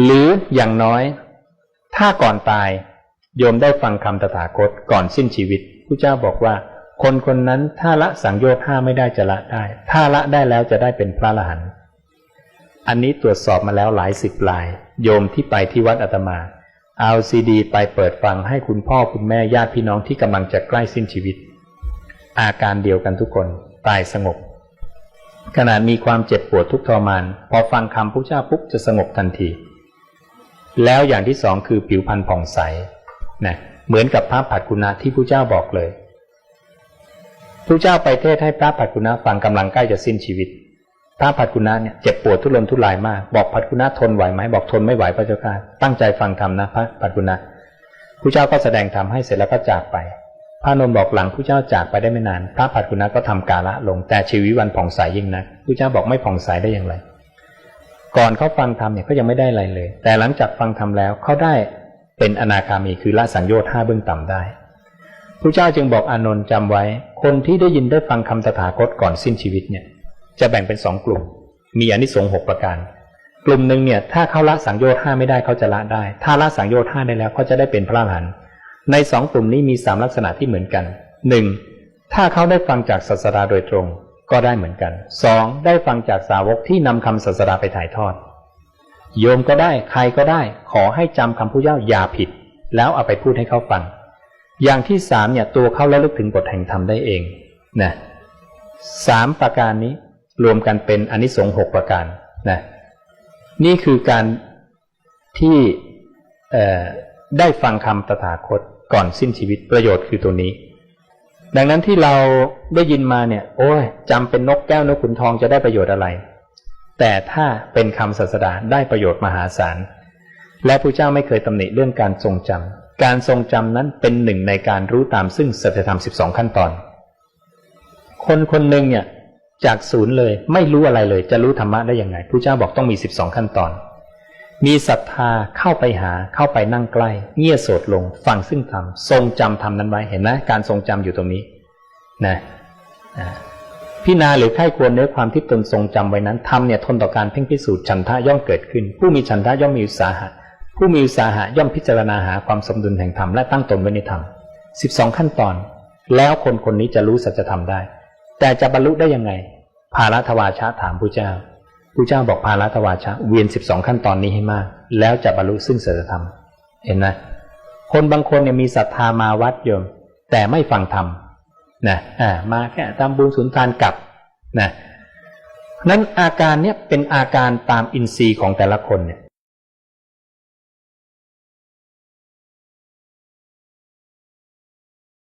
หรืออย่างน้อย ถ้าก่อนตายโยมได้ฟังคำตถาคตก่อนสิ้นชีวิตผู้เจ้าบอกว่า คนคนนั้นถ้าละสังโยชน์ห้าไม่ได้จะละได้ ถ้าละได้แล้วจะได้เป็นพระอรหันต์อันนี้ตรวจสอบมาแล้วหลายสิบลาย โยมที่ไปที่วัดอาตมาเอาซีดี ไปเปิดฟังให้คุณพ่อคุณแม่ญาติพี่น้องที่กำลังจะใกล้สิ้นชีวิต อาการเดียวกันทุกคนตายสงบ ขณะมีความเจ็บปวดทุกทรมาน พอฟังคำพระเจ้าปุ๊บจะสงบทันที แล้วอย่างที่สองคือผิวพรรณผ่องใสนะเหมือนกับพระผัดกุณะที่พระเจ้าบอกเลยพระเจ้าไปเทศให้พระผัดกุณะฟังกำลังใกล้จะสิ้นชีวิต พระผัดกุณะเนี่ยเจ็บปวดทุรนทุรายมาก บอกผัดกุณะทนไหวไหมบอกทนไม่ไหวพระเจ้าค่ะตั้งใจฟังธรรมนะพระผัดกุณะพระเจ้าก็แสดงธรรมให้เสร็จแล้วก็จากไป พระนนท์บอกหลังพระเจ้าจากไปได้ไม่นาน พระผัดกุณะก็ทำกาละลงแต่ชีวิตวันผ่องใสยิ่งนักพระเจ้าบอกไม่ผ่องใสได้อย่างไร ก่อนเขาฟังธรรมเนี่ยเขายังไม่ได้อะไรเลย แต่หลังจากฟังธรรมแล้วเขาได้เป็นอนาคามีคือละสังโยชน์ห้าเบื้องต่ำได้พระเจ้าจึงบอกอานนท์จำไว้ คนที่ได้ยินได้ฟังคำตถาคตก่อนสิ้นชีวิตเนี่ยจะแบ่งเป็นสองกลุ่ม มีอนิสงส์หกประการ กลุ่มหนึ่งเนี่ยถ้าเขาละสังโยชน์ห้าไม่ได้เขาจะละได้ ถ้าละสังโยชน์ห้าได้แล้วเขาจะได้เป็นพระอรหันต์ในสองกลุ่มนี้มีสามลักษณะที่เหมือนกันหนึ่งถ้าเขาได้ฟังจากศาสดาโดยตรง ก็ได้เหมือนกันสองได้ฟังจากสาวกที่นำคำศาสดาไปถ่ายทอด โยมก็ได้ใครก็ได้ ขอให้จำคำพุทธเจ้าอย่าผิด แล้วเอาไปพูดให้เขาฟัง อย่างที่สามเนี่ยตัวเขาระลึกถึงบทแห่งธรรมได้เองนะสามประการนี้รวมกันเป็นอนิสงส์หกประการนะนี่คือการที่ได้ฟังคำตถาคตก่อนสิ้นชีวิตประโยชน์คือตัวนี้ ดังนั้นที่เราได้ยินมาเนี่ย โอ้ยจำเป็นนกแก้วนกขุนทองจะได้ประโยชน์อะไร แต่ถ้าเป็นคำศาสดาได้ประโยชน์มหาศาล และพระเจ้าไม่เคยตำหนิเรื่องการทรงจำการทรงจำนั้นเป็นหนึ่งในการรู้ตามซึ่งสัจธรรมสิบสองขั้นตอน คนคนหนึ่งเนี่ยจากศูนย์เลยไม่รู้อะไรเลยจะรู้ธรรมะได้ยังไงพระเจ้าบอกต้องมีสิบสองขั้นตอน มีศรัทธาเข้าไปหาเข้าไปนั่งใกล้เงี่ยโสดลงฟังซึ่งธรรมทรงจำธรรมนั้นไว้เห็นไหมการทรงจำอยู่ตรงนี้นะพินาหรือไข้ควรเนื้อความที่ตนทรงจำไว้นั้นทำเนี่ยทนต่อการเพ่งพิสูจน์ฉันทะย่อมเกิดขึ้น ผู้มีฉันทะย่อมมีอุตสาหะ ผู้มีอุตสาหะย่อมพิจารณาหาความสมดุลแห่งธรรมและตั้งตนไว้ในธรรมสิบสองขั้นตอน แล้วคนคนนี้จะรู้สัจธรรมได้ แต่จะบรรลุได้ยังไง ภารัตวาชะถามพระเจ้า พระเจ้าบอกภารัตวาชะเวียนสิบสองขั้นตอนนี้ให้มาก แล้วจะบรรลุซึ่งศีลธรรม เห็นไหมคนบางคนเนี่ยมีศรัทธามาวัดโยม แต่ไม่ฟังธรรมนะอ่ามาแค่ทำบุญสุนทานกลับนะนั้นอาการเนี้ยเป็นอาการตามอินทรีย์ของแต่ละคนเนี่ย